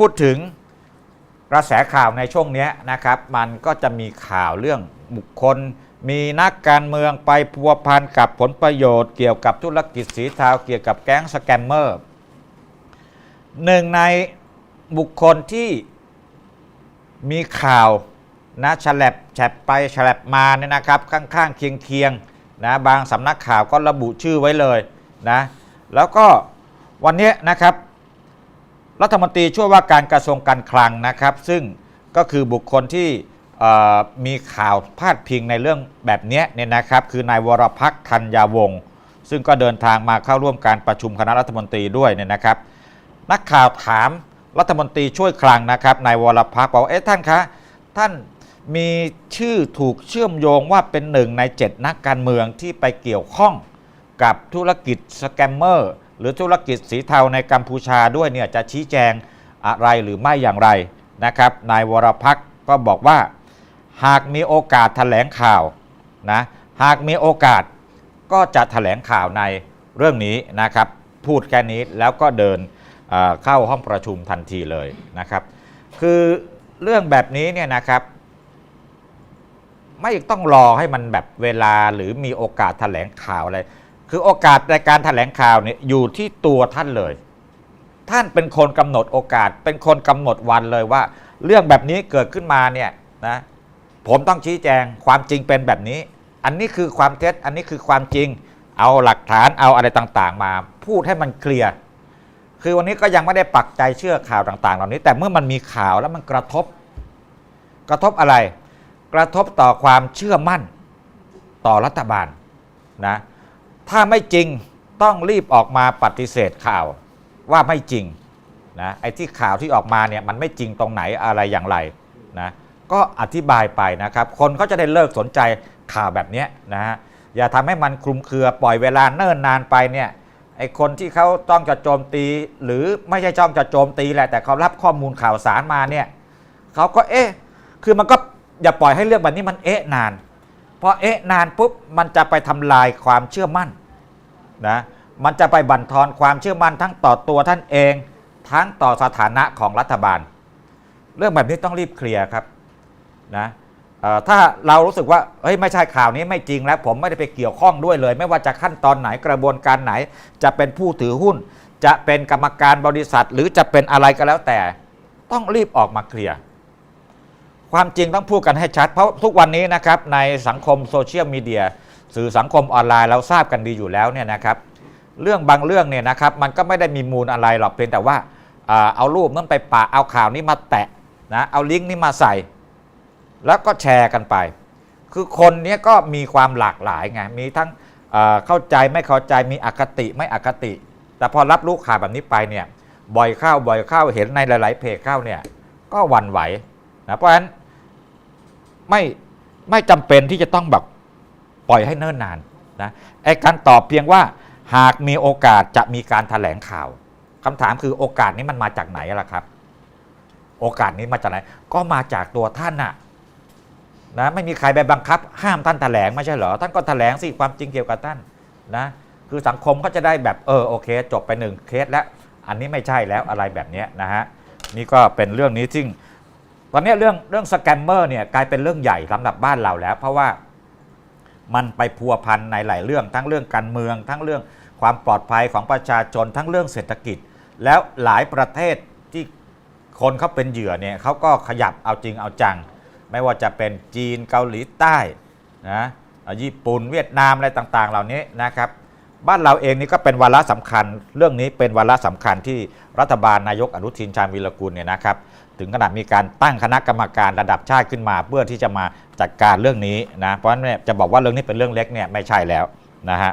พูดถึงกระแสข่าวในช่วงนี้นะครับ มันก็จะมีข่าวเรื่องบุคคล มีนักการเมืองไปพัวพันกับผลประโยชน์เกี่ยวกับธุรกิจสีเทาเกี่ยวกับแก๊งสแกมเมอร์หนึ่งในบุคคลที่มีข่าวนะฉลับแฉบไปฉลับมาเนี่ยนะครับข้างๆเคียงๆนะบางสำนักข่าวก็ระบุชื่อไว้เลยนะแล้วก็วันนี้นะครับ รัฐมนตรีช่วยว่าการกระทรวงการคลังนะครับ ซึ่งก็คือบุคคลที่มีข่าวพาดพิงในเรื่องแบบนี้เนี่ยนะครับ คือนายวรพักษ์ธัญญาวงศ์ซึ่งก็เดินทางมาเข้าร่วมการประชุมคณะรัฐมนตรีด้วยเนี่ยนะครับ นักข่าวถามรัฐมนตรีช่วยคลังนะครับนายวรพักษ์บอกเอ๊ะท่านคะท่านมีชื่อถูกเชื่อมโยงว่าเป็นหนึ่งในเจ็ดนักการเมืองที่ไปเกี่ยวข้องกับธุรกิจสแกมเมอร์ หรือธุรกิจสีเทาในกัมพูชาด้วยเนี่ยจะชี้แจงอะไรหรือไม่อย่างไรนะครับนายวรพักษ์ก็บอกว่า หากมีโอกาสแถลงข่าวนะหากมีโอกาสก็จะแถลงข่าวในเรื่องนี้นะครับ พูดแค่นี้แล้วก็เดินเอ่อเข้าห้องประชุมทันทีเลยนะครับ คือเรื่องแบบนี้เนี่ยนะครับไม่ต้องรอให้มันแบบเวลาหรือมีโอกาสแถลงข่าวอะไร คือโอกาสในการแถลงข่าวเนี่ยอยู่ที่ตัวท่านเลย ท่านเป็นคนกำหนดโอกาส เป็นคนกำหนดวันเลยว่า เรื่องแบบนี้เกิดขึ้นมาเนี่ยนะผมต้องชี้แจงความจริงเป็นแบบนี้ อันนี้คือความเท็จอันนี้คือความจริง เอาหลักฐานเอาอะไรต่างๆ มาพูดให้มันเคลียร์คือวันนี้ก็ยังไม่ได้ปักใจเชื่อข่าวต่าง ๆ เหล่านี้ แต่เมื่อมันมีข่าวแล้วมันกระทบ กระทบอะไร กระทบต่อความเชื่อมั่นต่อรัฐบาลนะ ถ้าไม่จริงต้องรีบออกมาปฏิเสธข่าวว่าไม่จริงนะไอ้ที่ข่าวที่ออกมาเนี่ยมันไม่จริงตรงไหนอะไรอย่างไรนะก็อธิบายไปนะครับ คนก็จะได้เลิกสนใจข่าวแบบนี้นะฮะอย่าทำให้มันคลุมเครือปล่อยเวลาเนิ่นนานไปเนี่ยไอ้คนที่เขาต้องจะโจมตี หรือไม่ใช่จ้องจะโจมตีแหละแต่เขารับข้อมูลข่าวสารมาเนี่ยเขาก็เอ๊ะคือมันก็อย่าปล่อยให้เรื่องแบบนี้มันเอ๊ะนาน พอเอ๊ะนานปุ๊บมันจะไปทำลายความเชื่อมั่นนะมันจะไปบั่นทอนความเชื่อมั่นทั้งต่อตัวท่านเอง ทั้งต่อสถานะของรัฐบาล เรื่องแบบนี้ต้องรีบเคลียร์ครับนะถ้าเรารู้สึกว่าเฮ้ยไม่ใช่ข่าวนี้ไม่จริงแล้ว ผมไม่ได้ไปเกี่ยวข้องด้วยเลย ไม่ว่าจะขั้นตอนไหนกระบวนการไหน จะเป็นผู้ถือหุ้น จะเป็นกรรมการบริษัท หรือจะเป็นอะไรก็แล้วแต่ ต้องรีบออกมาเคลียร์ ความจริงต้องพูดกันให้ชัด เพราะทุกวันนี้นะครับในสังคมโซเชียลมีเดียสื่อสังคมออนไลน์เราทราบกันดีอยู่แล้วเนี่ยนะครับ เรื่องบางเรื่องเนี่ยนะครับมันก็ไม่ได้มีมูลอะไรหรอกเพียงแต่ว่าเอารูปนั้นไปปะเอาข่าวนี้มาแตะนะเอาลิงก์นี้มาใส่ แล้วก็แชร์กันไป คือคนเนี้ยก็มีความหลากหลายไงมีทั้งเเข้าใจไม่เข้าใจมีอคติไม่อคติ แต่พอรับรู้ข่าวแบบนี้ไปเนี่ยบ่อยเข้าบ่อยเข้าเห็นในหลาย ๆ เพจเข้าเนี่ยก็วันไหวนะเพราะฉะนั้น ไม่ไม่จำเป็นที่จะต้องแบบปล่อยให้เนิ่นนานนะไอ้การตอบเพียงว่าหากมีโอกาสจะมีการถแถลงข่าวคำถามคือโอกาสนี้มันมาจากไหนล่ะครับ โอกาสนี้มาจากไหน ก็มาจากตัวท่านน่ะนะไม่มีใครไปบังคับ ห้ามท่านแถลงไม่ใช่เหรอท่านก็แถลงสิความจริงเกี่ยวกับท่านนะคือสังคมก็จะได้แบบเออโอเค จบไปหนึ่งเคสแล้ว อันนี้ไม่ใช่แล้วอะไรแบบนี้นะฮะนี่ก็เป็นเรื่องนี้ซึ่ง ตอนนี้เรื่องเรื่องสแกมเมอร์เนี่ยกลายเป็นเรื่องใหญ่สำหรับบ้านเราแล้ว เพราะว่ามันไปพัวพันในหลายเรื่อง ทั้งเรื่องการเมือง ทั้งเรื่องความปลอดภัยของประชาชนทั้งเรื่องเศรษฐกิจ แล้วหลายประเทศที่คนเขาเป็นเหยื่อเนี่ยเขาก็ขยับเอาจริงเอาจัง ไม่ว่าจะเป็นจีนเกาหลีใต้นะญี่ปุ่นเวียดนามอะไรต่างๆ เหล่านี้นะครับ บ้านเราเองนี่ก็เป็นวาระสำคัญ เรื่องนี้เป็นวาระสำคัญที่รัฐบาลนายกอนุทินชาญวีรกูลเนี่ยนะครับ ถึงขนาดมีการตั้งคณะกรรมการระดับชาติขึ้นมา เพื่อที่จะมาจัดการเรื่องนี้นะเพราะฉะนั้นเนี่ยจะบอกว่าเรื่องนี้เป็นเรื่องเล็กเนี่ยไม่ใช่แล้วนะฮะ